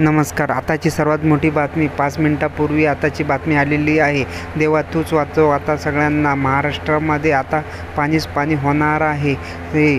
नमस्कार. आताची सर्वात मोठी बातमी. पाच मिनिटापूर्वी आताची बातमी आलेली आहे. देवा तूच वाचव. आता सगळ्यांना महाराष्ट्रामध्ये आता पाणीच पाणी होणार आहे. हे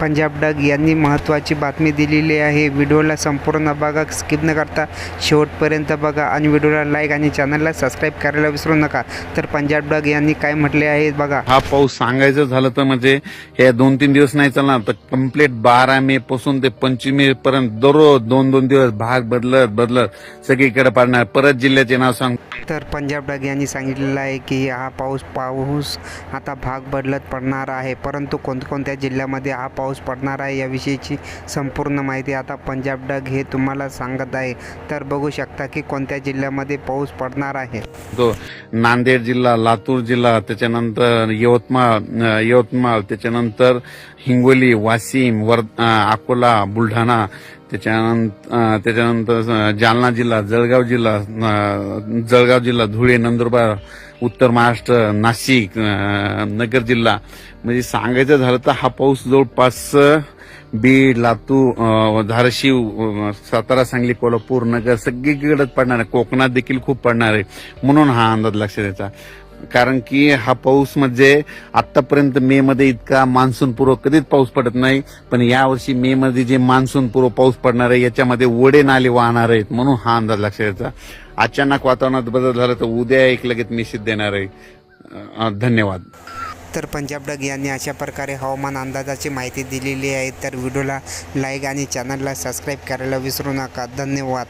पंजाब डग यांनी महत्त्वाची बातमी दिलेली आहे. व्हिडिओला संपूर्ण बघा स्किप न करता शेवटपर्यंत बघा आणि व्हिडिओला लाईक आणि चॅनलला सबस्क्राईब करायला विसरू नका. तर पंजाब डग यांनी काय म्हटले आहे बघा. हा पाऊस सांगायचं झालं तर म्हणजे हे दोन तीन दिवस नाही चालणार तर कंप्लीट बारा मे पासून ते पंचवीस मे पर्यंत दररोज दोन दोन दिवस भाग बदलत बदलत सगळीकडे पडणार. परत जिल्ह्याचे नाव सांग. तर पंजाब डग यांनी सांगितलेलं आहे की हा पाऊस पाऊस आता भाग बदलत पडणार आहे. परंतु कोणकोणत्या जिल्ह्यामध्ये हा पाऊस पाऊस पडणार आहे याविषयीची संपूर्ण माहिती आता पंजाब डग हे तुम्हाला सांगत आहे. तर बघू शकता की कोणत्या जिल्ह्यामध्ये पाऊस पडणार आहे. तो नांदेड जिल्हा लातूर जिल्हा त्याच्यानंतर यवतमाळ यवतमाळ त्याच्यानंतर हिंगोली वाशिम वर अकोला बुलढाणा त्याच्यानंतर त्याच्यानंतर जालना जिल्हा जळगाव जिल्हा जळगाव जिल्हा धुळे नंदुरबार उत्तर महाराष्ट्र नाशिक नगर जिल्हा. म्हणजे सांगायचं झालं तर हा पाऊस जवळपास बीड लातूर धाराशिव सातारा सांगली कोल्हापूर नगर सगळीकडेच पडणार आहे. कोकणात देखील खूप पडणार आहे. म्हणून हा अंदाज लक्षात यायचा कारण की हा पाऊस म्हणजे आतापर्यंत मे मध्ये इतका मान्सून पूर्व कधीच पाऊस पडत नाही पण यावर्षी मे मध्ये जे मान्सून पूर्व पाऊस पडणार आहे याच्यामध्ये ओढे नाले वाहणार आहेत म्हणून हा अंदाज लक्षात यायचा अचानक वातावरणात बदल झाला तर उद्या एक लगेच निश्चित देणार आहे. धन्यवाद. तर पंजाब डग यांनी अशा प्रकारे हवामान अंदाजाची माहिती दिलेली आहे तर व्हिडिओला लाईक आणि चॅनलला सबस्क्राईब करायला विसरू नका. धन्यवाद.